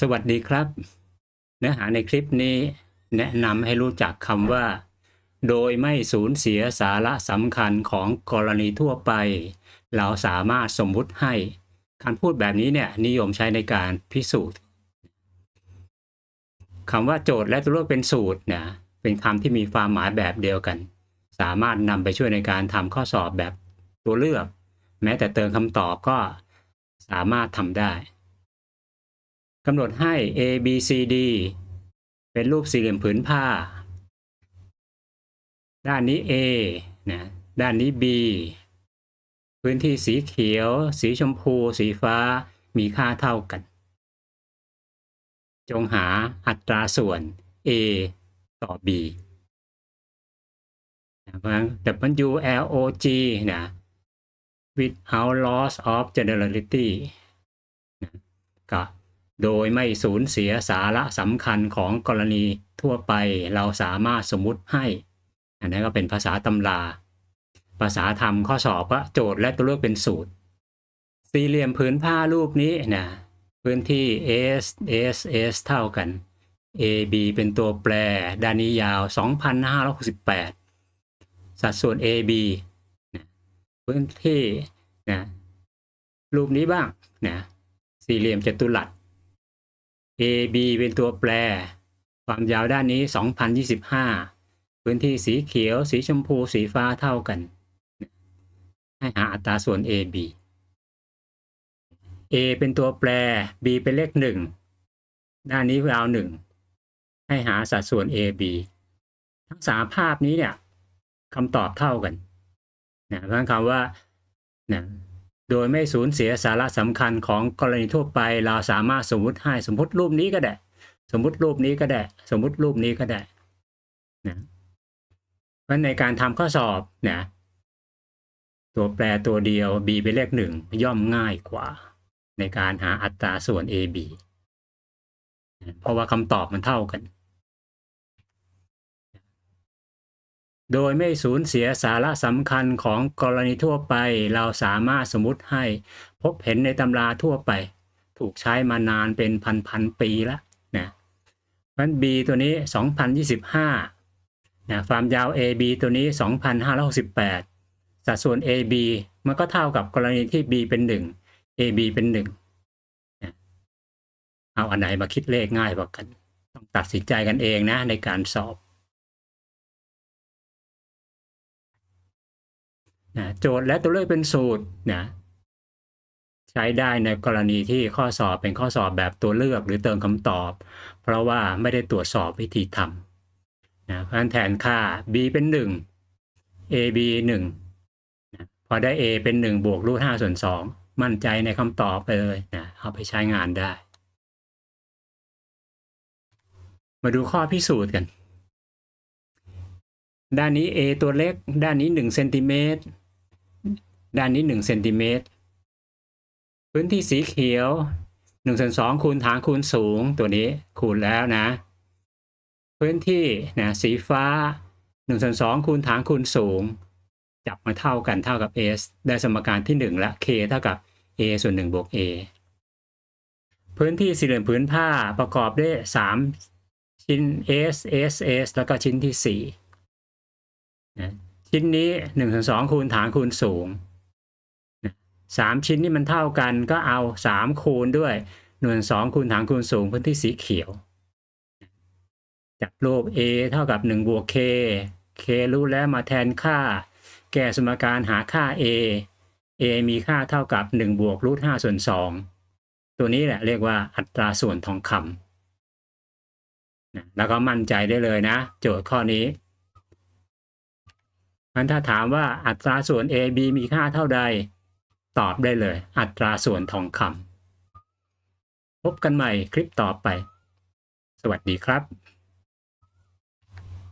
สวัสดีครับ เนื้อหาในคลิปนี้แนะนำให้รู้จักคำว่า โดยไม่สูญเสียสาระสำคัญของกรณีทั่วไป เราสามารถสมมุติให้การพูดแบบนี้เนี่ยนิยมใช้ในการพิสูจน์คำว่าโจทย์และตัวเลือกเป็นสูตรเนะเป็นคำที่มีความหมายแบบเดียวกัน สามารถนำไปช่วยในการทำข้อสอบแบบตัวเลือก แม้แต่เติมคำตอบก็สามารถทำได้ กำหนดให้ A B C D เป็นรูปสี่เหลี่ยมผืนผ้า ด้านนี้ A นะด้านนี้ B พื้นที่สีเขียว สีชมพู สีฟ้ามีค่าเท่ากัน จงหาอัตราส่วน A ต่อ B นะเพราะฉะนั้น W L O G นะ without loss of generality นะก็ โดยไม่สูญเสียสาระสำคัญของกรณีทั่วไปเราสามารถสมมุติให้ อันนั้นก็เป็นภาษาตำรา ภาษาธรรมข้อสอบก็โจทย์และตัวเลือกเป็นสูตร สี่เหลี่ยมผืนผ้ารูปนี้นะพื้นที่ S S S เท่ากัน A B เป็นตัวแปรด้านนี้ยาว 2,568 สัดส่วน A B นะพื้นที่นะรูปนี้บ้างนะสี่เหลี่ยมจัตุรัส A B เป็นตัวแปร ความยาวด้านนี้ 2,025 พื้นที่สีเขียว สีชมพู สีฟ้าเท่ากัน ให้หาอัตราส่วน A B A เป็นตัวแปร B เป็นเลขหนึ่ง ด้านนี้ยาวหนึ่ง ให้หาสัดส่วน A B ทั้งสามภาพนี้เนี่ยคำตอบเท่ากันนะเพราะคำว่านะ โดยไม่สูญเสียสาระสำคัญของกรณีทั่วไป เราสามารถสมมุติให้สมมติรูปนี้ก็ได้ สมมติรูปนี้ก็ได้ สมมติรูปนี้ก็ได้นะเพราะในการทำข้อสอบนะตัวแปรตัวเดียว b เป็นเลขหนึ่งย่อมง่ายกว่า ในการหาอัตราส่วน ab เพราะว่าคำตอบมันเท่ากัน โดยไม่สูญเสียสาระสำคัญของกรณีทั่วไป เราสามารถสมมติให้พบเห็นในตำราทั่วไป ถูกใช้มานานเป็นพันๆปีแล้วนะเพราะ B ตัวนี้ 2025นะความยาว AB ตัวนี้ 2,568 สัดส่วน AB มันก็เท่ากับกรณีที่ B เป็น 1 AB เป็น1นะเอาอันไหนมาคิดเลขง่ายกว่ากัน ต้องตัดสินใจกันเองนะในการสอบ นะโจทย์และตัวเลือกเป็นสูตรนะใช้ได้ในกรณีที่ข้อสอบเป็นข้อสอบแบบตัวเลือกหรือเติมคำตอบ เพราะว่าไม่ได้ตรวจสอบวิธีทำนะเพราะฉะนั้นแทนค่า b เป็น 1 a b 1นะพอได้ a เป็น 1 บวกรูท5ส่วน 2 มั่นใจในคำตอบไปเลยนะเอาไปใช้งานได้ มาดูข้อพิสูจน์กันด้านนี้ a ตัวเล็ก ด้านนี้1เซนติเมตร ด้านนี้1เซนติเมตรพื้นที่สีเขียว1ส่วน2คูณฐานคูณสูงตัวนี้คูณแล้วนะ พื้นที่นะสีฟ้า1ส่วน2คูณฐานคูณสูง จับมาเท่ากันเท่ากับ s ได้สมการที่ 1 และ k เท่ากับ a ส่วน1บวก a พื้นที่สี่เหลี่ยมผืนผ้าประกอบด้วย3ชิ้น s s s แล้วก็ชิ้นที่4นะชิ้นนี้1ส่วน2คูณฐานคูณสูง นะสามชิ้นนี้มันเท่ากันก็เอา 3 คูณด้วย หน่วยสองคูณฐานคูณสูงพื้นที่สีเขียว จับรูป a เท่ากับ 1 บวก k k รู้แล้วมาแทนค่า แก้สมการหาค่า a a มีค่าเท่ากับ 1 บวกรูท5ส่วน 2 ตัวนี้แหละเรียกว่าอัตราส่วนทองคำแล้วก็มั่นใจได้เลยนะ โจทย์ข้อนี้มันถ้าถามว่าอัตราส่วน a b มีค่าเท่าใด ตอบได้เลย อัตราส่วนทองคำพบกันใหม่คลิปต่อไป สวัสดีครับ